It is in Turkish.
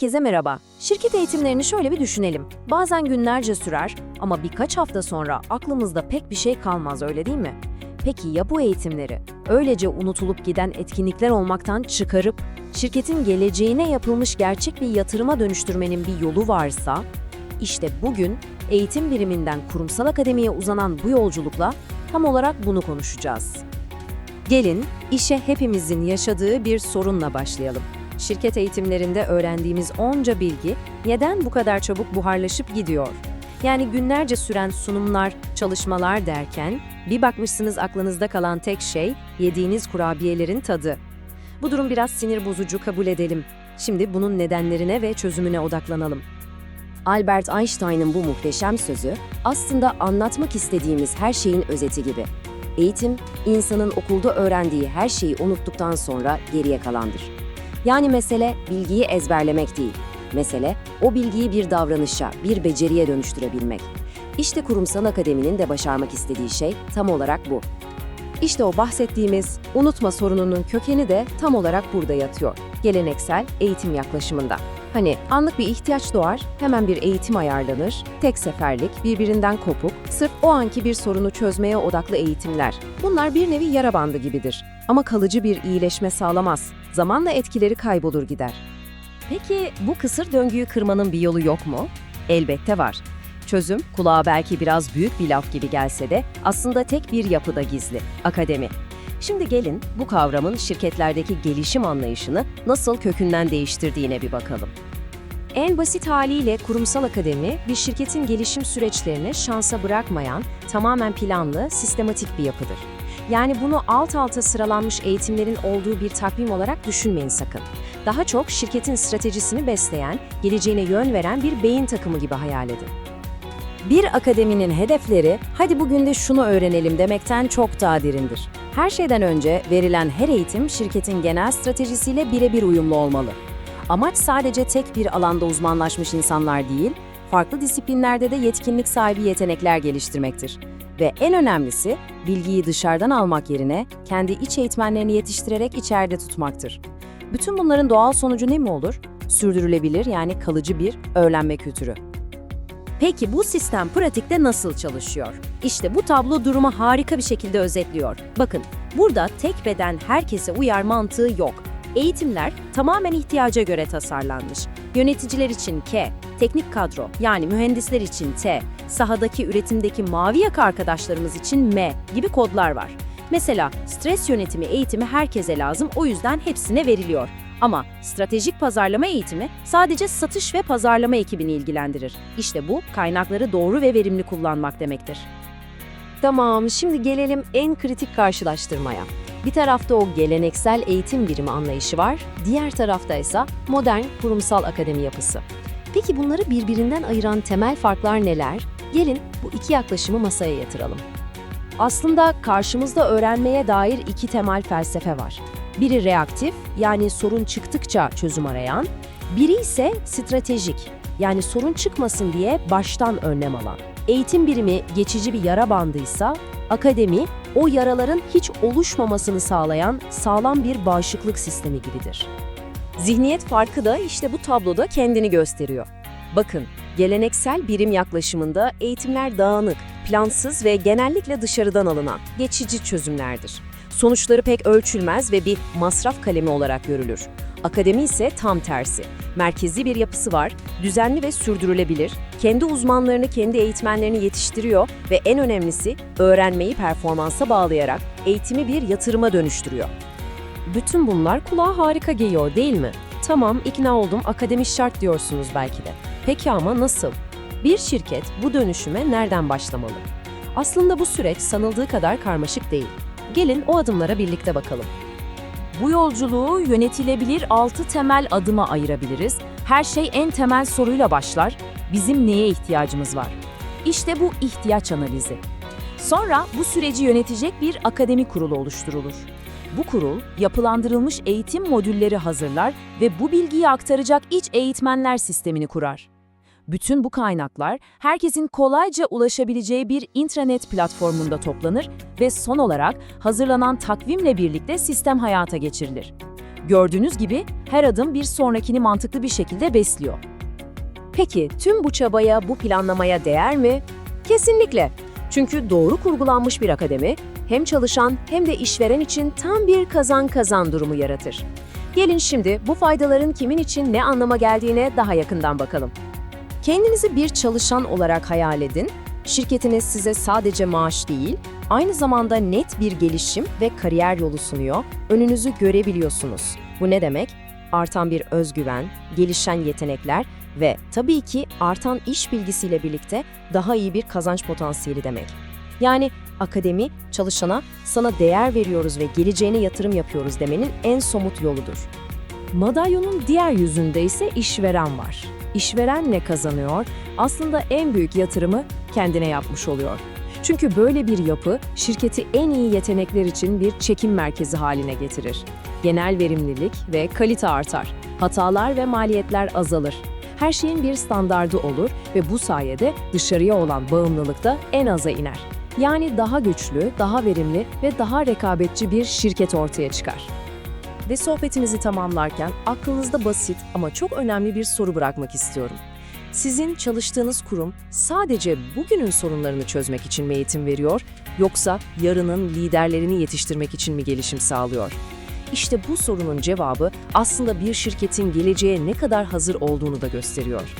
Herkese merhaba. Şirket eğitimlerini şöyle bir düşünelim. Bazen günlerce sürer ama birkaç hafta sonra aklımızda pek bir şey kalmaz öyle değil mi? Peki ya bu eğitimleri öylece unutulup giden etkinlikler olmaktan çıkarıp şirketin geleceğine yapılmış gerçek bir yatırıma dönüştürmenin bir yolu varsa? İşte bugün eğitim biriminden kurumsal akademiye uzanan bu yolculukla tam olarak bunu konuşacağız. Gelin işe hepimizin yaşadığı bir sorunla başlayalım. Şirket eğitimlerinde öğrendiğimiz onca bilgi neden bu kadar çabuk buharlaşıp gidiyor? Yani günlerce süren sunumlar, çalışmalar derken bir bakmışsınız aklınızda kalan tek şey yediğiniz kurabiyelerin tadı. Bu durum biraz sinir bozucu kabul edelim. Şimdi bunun nedenlerine ve çözümüne odaklanalım. Albert Einstein'ın bu muhteşem sözü aslında anlatmak istediğimiz her şeyin özeti gibi. Eğitim, insanın okulda öğrendiği her şeyi unuttuktan sonra geriye kalandır. Yani mesele bilgiyi ezberlemek değil. Mesele o bilgiyi bir davranışa, bir beceriye dönüştürebilmek. İşte kurumsal akademinin de başarmak istediği şey tam olarak bu. İşte o bahsettiğimiz unutma sorununun kökeni de tam olarak burada yatıyor. Geleneksel eğitim yaklaşımında. Hani anlık bir ihtiyaç doğar, hemen bir eğitim ayarlanır, tek seferlik, birbirinden kopuk, sırf o anki bir sorunu çözmeye odaklı eğitimler. Bunlar bir nevi yara bandı gibidir. Ama kalıcı bir iyileşme sağlamaz. Zamanla etkileri kaybolur gider. Peki bu kısır döngüyü kırmanın bir yolu yok mu? Elbette var. Çözüm, kulağa belki biraz büyük bir laf gibi gelse de aslında tek bir yapıda gizli, akademi. Şimdi gelin bu kavramın şirketlerdeki gelişim anlayışını nasıl kökünden değiştirdiğine bir bakalım. En basit haliyle kurumsal akademi bir şirketin gelişim süreçlerini şansa bırakmayan, tamamen planlı, sistematik bir yapıdır. Yani bunu alt alta sıralanmış eğitimlerin olduğu bir takvim olarak düşünmeyin sakın. Daha çok şirketin stratejisini besleyen, geleceğine yön veren bir beyin takımı gibi hayal edin. Bir akademinin hedefleri, hadi bugün de şunu öğrenelim demekten çok daha derindir. Her şeyden önce verilen her eğitim şirketin genel stratejisiyle birebir uyumlu olmalı. Amaç sadece tek bir alanda uzmanlaşmış insanlar değil, farklı disiplinlerde de yetkinlik sahibi yetenekler geliştirmektir. Ve en önemlisi, bilgiyi dışarıdan almak yerine kendi iç eğitmenlerini yetiştirerek içeride tutmaktır. Bütün bunların doğal sonucu ne mi olur? Sürdürülebilir yani kalıcı bir öğrenme kültürü. Peki bu sistem pratikte nasıl çalışıyor? İşte bu tablo durumu harika bir şekilde özetliyor. Bakın, burada tek beden herkese uyar mantığı yok. Eğitimler tamamen ihtiyaca göre tasarlanmış. Yöneticiler için K, teknik kadro yani mühendisler için T, sahadaki üretimdeki mavi yaka arkadaşlarımız için M gibi kodlar var. Mesela stres yönetimi eğitimi herkese lazım o yüzden hepsine veriliyor. Ama stratejik pazarlama eğitimi sadece satış ve pazarlama ekibini ilgilendirir. İşte bu kaynakları doğru ve verimli kullanmak demektir. Tamam, şimdi gelelim en kritik karşılaştırmaya. Bir tarafta o geleneksel eğitim birimi anlayışı var, diğer tarafta ise modern kurumsal akademi yapısı. Peki bunları birbirinden ayıran temel farklar neler? Gelin bu iki yaklaşımı masaya yatıralım. Aslında karşımızda öğrenmeye dair iki temel felsefe var. Biri reaktif, yani sorun çıktıkça çözüm arayan, biri ise stratejik, yani sorun çıkmasın diye baştan önlem alan. Eğitim birimi geçici bir yara bandıysa, akademi o yaraların hiç oluşmamasını sağlayan sağlam bir bağışıklık sistemi gibidir. Zihniyet farkı da işte bu tabloda kendini gösteriyor. Bakın, geleneksel birim yaklaşımında eğitimler dağınık, plansız ve genellikle dışarıdan alınan geçici çözümlerdir. Sonuçları pek ölçülmez ve bir masraf kalemi olarak görülür. Akademi ise tam tersi. Merkezi bir yapısı var, düzenli ve sürdürülebilir, kendi uzmanlarını, kendi eğitmenlerini yetiştiriyor ve en önemlisi öğrenmeyi performansa bağlayarak eğitimi bir yatırıma dönüştürüyor. Bütün bunlar kulağa harika geliyor değil mi? Tamam ikna oldum akademi şart diyorsunuz belki de. Peki ama nasıl? Bir şirket bu dönüşüme nereden başlamalı? Aslında bu süreç sanıldığı kadar karmaşık değil. Gelin o adımlara birlikte bakalım. Bu yolculuğu yönetilebilir 6 temel adıma ayırabiliriz. Her şey en temel soruyla başlar. Bizim neye ihtiyacımız var? İşte bu ihtiyaç analizi. Sonra bu süreci yönetecek bir akademi kurulu oluşturulur. Bu kurul, yapılandırılmış eğitim modülleri hazırlar ve bu bilgiyi aktaracak iç eğitmenler sistemini kurar. Bütün bu kaynaklar herkesin kolayca ulaşabileceği bir intranet platformunda toplanır ve son olarak hazırlanan takvimle birlikte sistem hayata geçirilir. Gördüğünüz gibi her adım bir sonrakini mantıklı bir şekilde besliyor. Peki tüm bu çabaya, bu planlamaya değer mi? Kesinlikle. Çünkü doğru kurgulanmış bir akademi hem çalışan hem de işveren için tam bir kazan-kazan durumu yaratır. Gelin şimdi bu faydaların kimin için ne anlama geldiğine daha yakından bakalım. Kendinizi bir çalışan olarak hayal edin. Şirketiniz size sadece maaş değil, aynı zamanda net bir gelişim ve kariyer yolu sunuyor. Önünüzü görebiliyorsunuz. Bu ne demek? Artan bir özgüven, gelişen yetenekler ve tabii ki artan iş bilgisiyle birlikte daha iyi bir kazanç potansiyeli demek. Yani akademi çalışana sana değer veriyoruz ve geleceğine yatırım yapıyoruz demenin en somut yoludur. Madalyonun diğer yüzünde ise işveren var. İşveren ne kazanıyor? Aslında en büyük yatırımı kendine yapmış oluyor. Çünkü böyle bir yapı şirketi en iyi yetenekler için bir çekim merkezi haline getirir. Genel verimlilik ve kalite artar. Hatalar ve maliyetler azalır. Her şeyin bir standardı olur ve bu sayede dışarıya olan bağımlılık da en aza iner. Yani daha güçlü, daha verimli ve daha rekabetçi bir şirket ortaya çıkar. Ve sohbetimizi tamamlarken aklınızda basit ama çok önemli bir soru bırakmak istiyorum. Sizin çalıştığınız kurum sadece bugünün sorunlarını çözmek için mi eğitim veriyor yoksa yarının liderlerini yetiştirmek için mi gelişim sağlıyor? İşte bu sorunun cevabı aslında bir şirketin geleceğe ne kadar hazır olduğunu da gösteriyor.